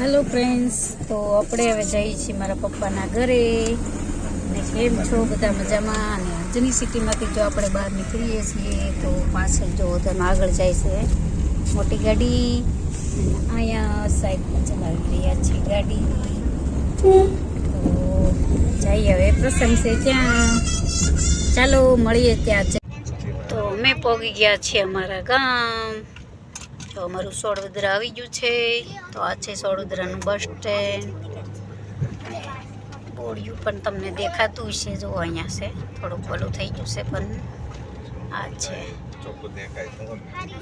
Hello friends, તો આપણે હવે જઈએ છીએ મારા પપ્પાના ઘરે. અને કેમ છો? બધા મજામાં? અને અંજની સિટીમાંથી જો આપણે બહાર નીકળીએ છીએ, તો પાછળ જો તમે આગળ જાય છે, મોટી ગાડી. અહીંયા સાઈડમાં ચલાવી રહ્યા છીએ ગાડી. તો જઈએ હવે, પ્રસંગ છે ત્યાં. ચાલો, મળીએ ત્યાં. તો અમે પહોંચી ગયા છીએ અમારા ગામ. તો અમારું સોળવદ્રા આવી ગયું છે. તો આ છે સોડવદરાનું બસ સ્ટેન્ડ. બોડિયું પણ તમને દેખાતું હશે જો અહીંયા છે. થોડુંક ભલું થઈ ગયું છે પણ આ છે.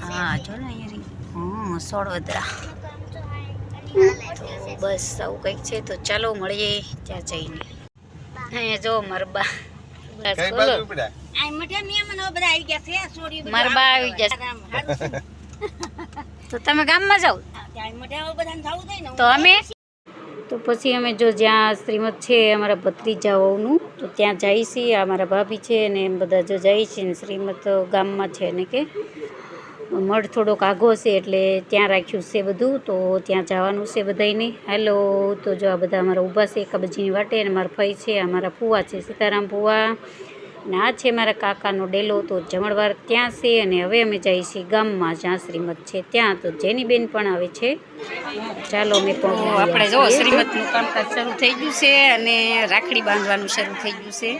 હા જો ને અહીંયા હા સોડવદરા તો બસ આવું કંઈક છે. તો ચાલો મળીએ ત્યાં જઈને. અહીંયા જો મરબા મરબા આવી ગયા છે. આવી ગયા છે. તો તમે ગામમાં જાઓ? ને તો અમે? તો પછી અમે જો જ્યાં શ્રીમદ છે અમારા ભત્રીજાઓનું તો ત્યાં જઈએ છીએ અમારા ભાભી છે અને એમ બધા જો જાય છે ને શ્રીમદ ગામમાં છે ને કે મઢ થોડોક આઘો છે એટલે ત્યાં રાખ્યું છે બધું તો ત્યાં જવાનું છે બધાને હેલો તો જો આ બધા અમારા ઊભા છે કબજીની વાટે અને મારા ફઈ છે અમારા ફુવા છે સીતારામ ફુવા અને આ છે મારા કાકાનો ડેલો તો જમણવાર ત્યાં છે અને હવે અમે જઈએ છીએ ગામમાં જ્યાં શ્રીમદ છે ત્યાં. તો જેની બેન પણ આવે છે. ચાલો અમે આપણે જો શ્રીમદનું કામકાજ શરૂ થઈ ગયું છે અને રાખડી બાંધવાનું શરૂ થઈ ગયું છે.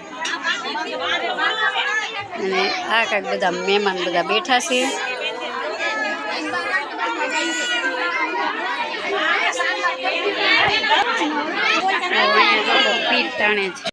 અને આ કાંઈક બધા મહેમાન બધા બેઠા છે. પીઠ તાણે છે.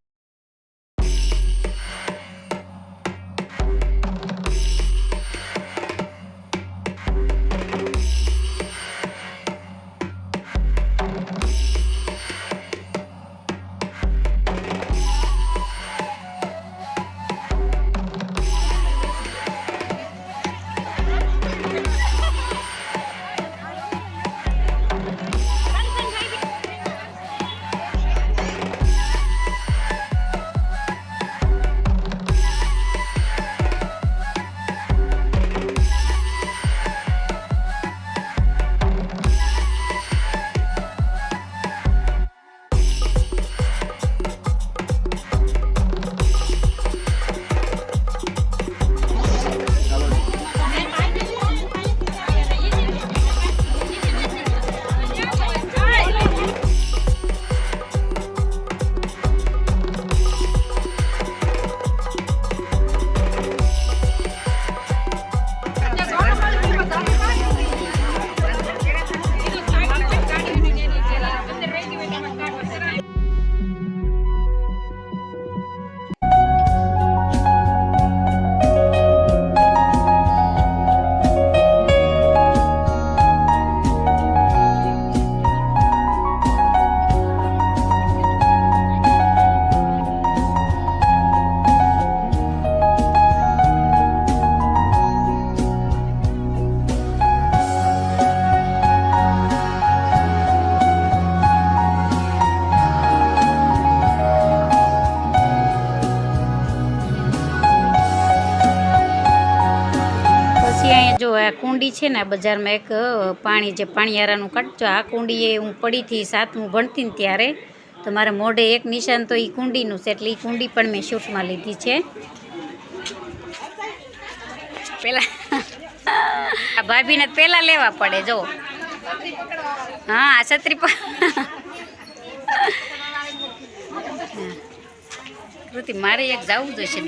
કુંડી છે ને બજારમાં એક પાણી જે પાણીયારાનું કાઢજો આ કુંડી એ હું પડીથી સાતમું ભણતી ને ત્યારે, તો મારે મોઢે એક નિશાન તો એ કુંડીનું છે, એટલે એ કુંડી પણ મેં શૂટમાં લીધી છે. આ ભાભીને પહેલાં પહેલા લેવા પડે, જો. હા, આ છત્રી કૃતિ, મારે એક જવું જોઈશે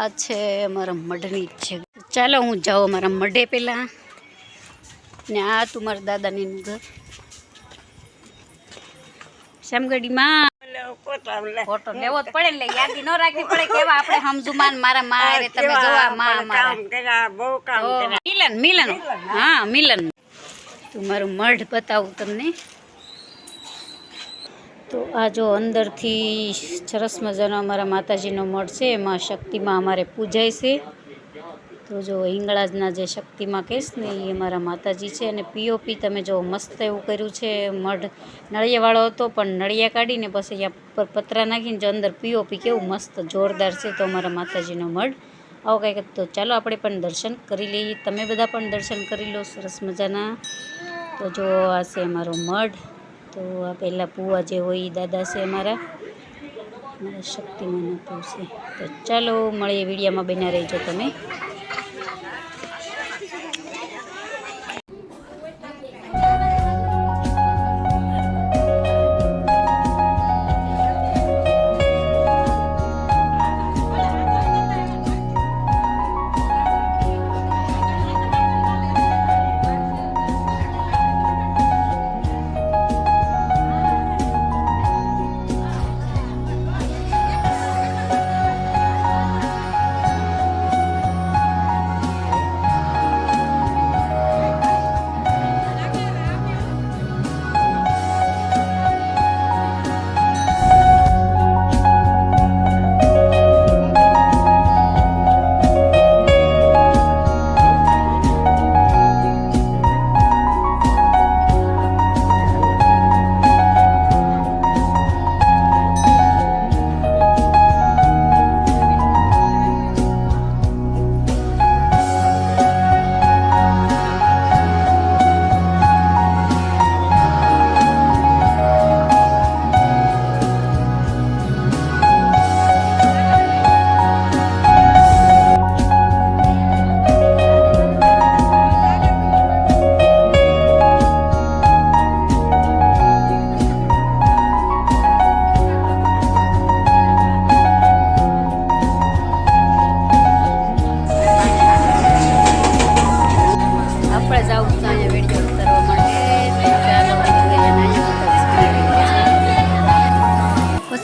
આ છે અમારા મઢની જ છે. ચાલો હું જાઉં અમારા મઢે પહેલાં ને આ તું મારા દાદાની ઘર શ્યામગઢીમાં ફોટો લેવો જ પડે ને યાદી ન રાખવી પડે કેવા આપણે સમજુમાન મારા મારે તમે જોવા મા મારા. મિલન મિલન. હા મિલન. તું મારું મઢ બતાવું તમને. તો આ જો અંદરથી સરસ મજાનો અમારા માતાજીનો મઠ છે, એમાં શક્તિમાં અમારે પૂજાય છે. તો જો હિંગળાજના જે શક્તિમાં કહીશ ને એ અમારા માતાજી છે અને પીઓપી તમે જો મસ્ત એવું કર્યું છે, મઢ નળિયાવાળો હતો પણ નળિયા કાઢીને પછી અહીંયા પતરા નાખીને જો અંદર પીઓપી કેવું મસ્ત જોરદાર છે તો અમારા માતાજીનો મઢ. આવો કંઈક તો ચાલો આપણે પણ દર્શન કરી લઈએ. તમે બધા પણ દર્શન કરી લો, સરસ મજાના. તો જો આ છે અમારો મઢ. તો આ પહેલાં પૂવા જે હોય એ દાદા છે અમારા. મારા શક્તિમાન પૂ છે. તો ચાલો મળીએ વિડીયામાં બન્યા રહેજો તમે.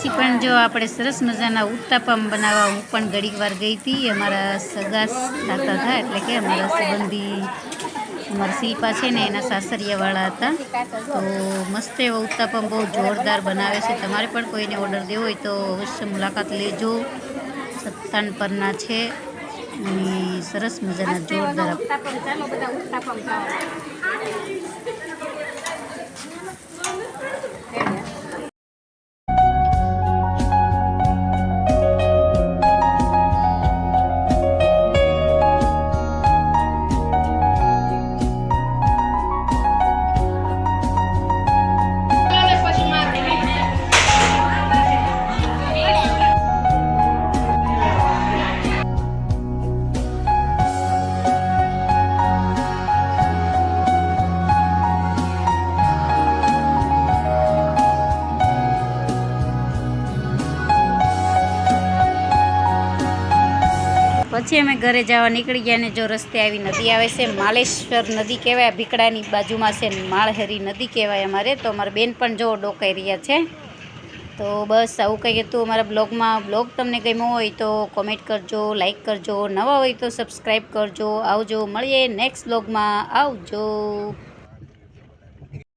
પછી પણ જો આપણે સરસ મજાના ઉત્તાપમ બનાવવા, હું પણ ઘડીક વાર ગઈ હતી અમારા સગા થતા હતા, એટલે કે અમારા સંબંધી અમારા શિલ્પા છે ને, એના સાસરિયાવાળા હતા. તો મસ્ત એવો ઉત્તાપમ બહુ જોરદાર બનાવે છે. તમારે પણ કોઈને ઓર્ડર દેવો હોય તો અવશ્ય મુલાકાત લેજો. સત્તાન પરના છે અને સરસ મજાના જોરદાર પછી અમે ઘરે જવા નીકળી ગયા અને જો રસ્તે આવી નદી આવે છે, માલેશ્વર નદી કહેવાય ભીકડાની બાજુમાં છે, માળહેરી નદી કહેવાય અમારે. તો અમારા બેન પણ જો ડોકાઈ રહ્યા છે. તો બસ આવું કંઈ હતું અમારા બ્લોગમાં બ્લોગ તમને ગમ્યો હોય તો કોમેન્ટ કરજો લાઇક કરજો, નવા હોય તો સબસ્ક્રાઈબ કરજો. આવજો, મળીએ નેક્સ્ટ બ્લોગમાં. આવજો.